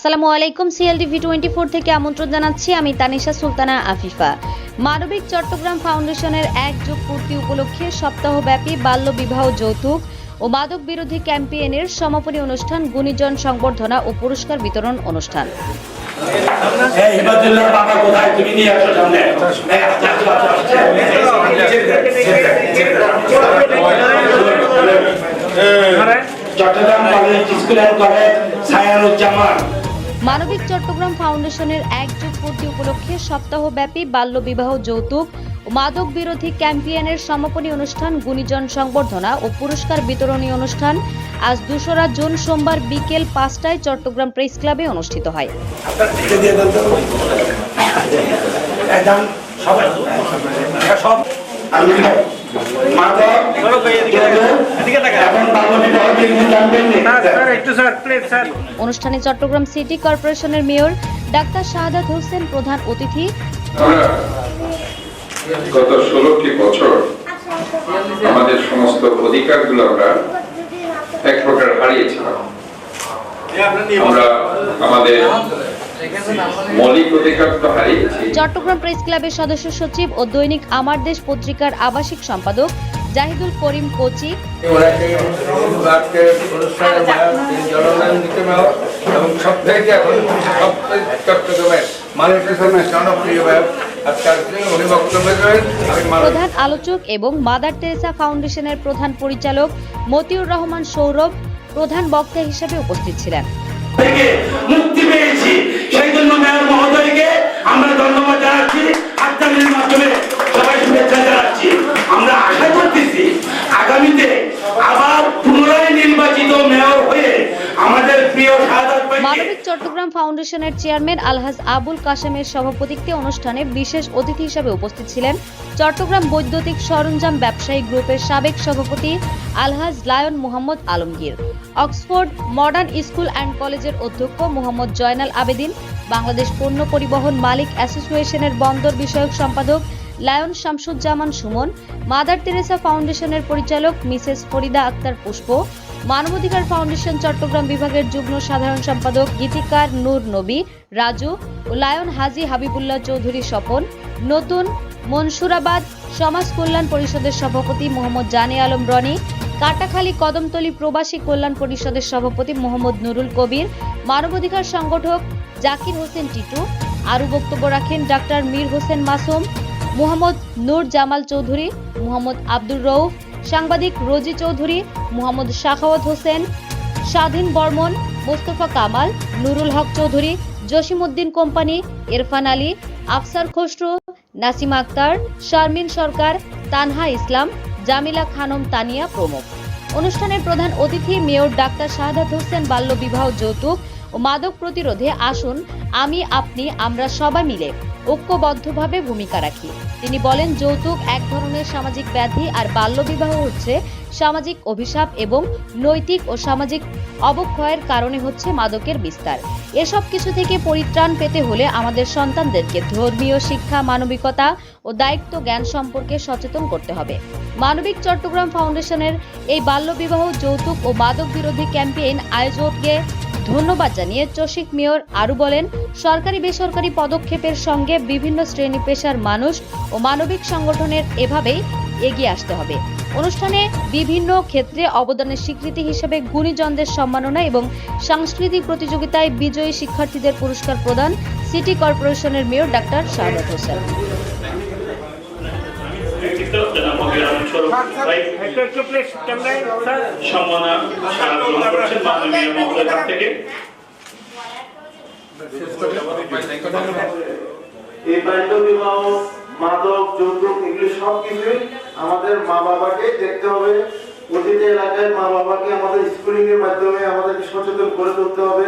আসসালামু আলাইকুম CLTV twenty four থেকে আমন্ত্রণ জানাচ্ছি আমি তানিশা সুলতানা আফিফা। মানবিক চট্টগ্রাম ফাউন্ডেশনের এক যুগ পূর্তি উপলক্ষে সপ্তাহব্যাপী বাল্য বিবাহ যৌতুক ও মাদক বিরোধী ক্যাম্পেইনের সমাপনী অনুষ্ঠান গুণীজন সংবর্ধনা ও পুরস্কার বিতরণ অনুষ্ঠান। এই হিমাচলের বাবা কোথায়? তুমি নিয়ে আসো সামনে। এই। Chattogram college school and college মানবিক চট্টগ্রাম ফাউন্ডেশনের এক যুগ পূর্তি উপলক্ষে সপ্তাহব্যাপী বাল্য বিবাহ যৌতুক ও মাদক বিরোধী ক্যাম্পেইনের সমাপনী অনুষ্ঠান গুণীজন সংবর্ধনা ও পুরস্কার বিতরণী অনুষ্ঠান আজ দোসরা জুন সোমবার বিকেল পাঁচটায় চট্টগ্রাম প্রেস ক্লাবে অনুষ্ঠিত হয়। অনুষ্ঠানে চট্টগ্রাম সিটি কর্পোরেশনের মেয়র ডাক্তার শাহাদাত হোসেন প্রধান অতিথি। গত ষোলোটি বছর আমাদের সমস্ত অধিকারগুলো আমরা এক প্রকার হারিয়েছিলাম। আমরা আমাদের চট্টগ্রাম প্রেস ক্লাবের সদস্য সচিব ও দৈনিক আমার দেশ পত্রিকার আবাসিক সম্পাদক জাহিদুল করিম কোচি। এবং এখন চট্টগ্রামের মানুষের সামনে জনপ্রিয় মানুষ প্রধান আলোচক এবং মাদার তেরেসা ফাউন্ডেশনের প্রধান পরিচালক মতিউর রহমান সৌরভ প্রধান বক্তা হিসেবে উপস্থিত ছিলেন। সেই জন্য মেয়র মহোদয়কে আমরা ধন্যবাদ জানাচ্ছি। মানবিক চট্টগ্রাম ফাউন্ডেশনের চেয়ারম্যান আলহাজ আবুল কাশেমের সভাপতিত্বে অনুষ্ঠানে বিশেষ অতিথি হিসেবে উপস্থিত ছিলেন চট্টগ্রাম বৈদ্যুতিক সরঞ্জাম ব্যবসায়ী গ্রুপের সাবেক সভাপতি আলহাজ Lion Mohammad Alamgir, Oxford modern school and কলেজের অধ্যক্ষ মোহাম্মদ জয়নাল আবেদিন, বাংলাদেশ পণ্য পরিবহন মালিক অ্যাসোসিয়েশনের বন্দর বিষয়ক সম্পাদক Lion Shamsuzzaman Sumon, Mother Teresa ফাউন্ডেশনের পরিচালক মিসেস ফরিদা আক্তার পুষ্প মানবাধিকার ফাউন্ডেশন চট্টগ্রাম বিভাগের যুগ্ম সাধারণ সম্পাদক গীতিকার নূর নবী, রাজু ও লায়ন হাজি হাবিবুল্লাহ চৌধুরী স্বপন, নতুন মনসুরাবাদ সমাজ কল্যাণ পরিষদের সভাপতি মোহাম্মদ জানে আলম রনি, কাটাখালী কদমতলী প্রবাসী কল্যাণ পরিষদের সভাপতি মোহাম্মদ নুরুল কবির, মানবাধিকার সংগঠক জাকির হোসেন টিটু, আরও বক্তব্য রাখেন ডাক্তার মীর হোসেন মাসুম, মোহাম্মদ নূর জামাল চৌধুরী, মোহাম্মদ আব্দুর রউফ সাংবাদিক রোজি চৌধুরী, মোহাম্মদ শাখাওয়াত হোসেন, স্বাধীন বর্মন, মোস্তফা কামাল, নুরুল হক চৌধুরী, জসিমউদ্দিন কোম্পানি, ইরফান আলী, আফসার খসরু, নাসিম আক্তার, শারমিন সরকার, তানহা ইসলাম, জামিলা খানম তানিয়া প্রমুখ। অনুষ্ঠানের প্রধান অতিথি মেয়র ডাক্তার শাহাদাত হোসেন বাল্য বিবাহ যৌতুক ও মাদক প্রতিরোধে আসুন, আমি, আপনি, আমরা সবাই মিলে ঐক্যবদ্ধভাবে ভূমিকা রাখি। তিনি বলেন, যৌতুক এক ধরনের সামাজিক ব্যাধি আর বাল্যবিবাহ হচ্ছে সামাজিক অভিশাপ এবং নৈতিক ও সামাজিক অবক্ষয়ের কারণে হচ্ছে মাদকের বিস্তার। এসব কিছু থেকে পরিত্রাণ পেতে হলে আমাদের সন্তানদেরকে ধর্মীয় শিক্ষা, মানবিকতা ও দায়িত্ব জ্ঞান সম্পর্কে সচেতন করতে হবে। মানবিক চট্টগ্রাম ফাউন্ডেশনের এই বাল্যবিবাহ, যৌতুক ও মাদক বিরোধী ক্যাম্পেইন আয়োজককে ধন্যবাদ জানিয়ে চসিক মেয়র আরও বলেন, সরকারি বেসরকারি পদক্ষেপের সঙ্গে বিভিন্ন শ্রেণি পেশার মানুষ ও মানবিক সংগঠনের এভাবেই এগিয়ে আসতে হবে। অনুষ্ঠানে বিভিন্ন ক্ষেত্রে অবদানের স্বীকৃতি হিসেবে গুণীজনদের সম্মাননা এবং সাংস্কৃতিক প্রতিযোগিতায় বিজয়ী শিক্ষার্থীদের পুরস্কার প্রদান সিটি কর্পোরেশনের মেয়র ডাক্তার শাহাদাত হোসেন। গ্রহণ করছেন মাননীয় কাছ থেকে। এই বাল্য বিবাহ মাদক যৌতুক এগুলি সব কিছুই আমাদের মা বাবাকে দেখতে হবে। প্রতিটি এলাকায় মা বাবাকে আমাদের স্কুলিং এর মাধ্যমে আমাদেরকে সচেতন করে তুলতে হবে।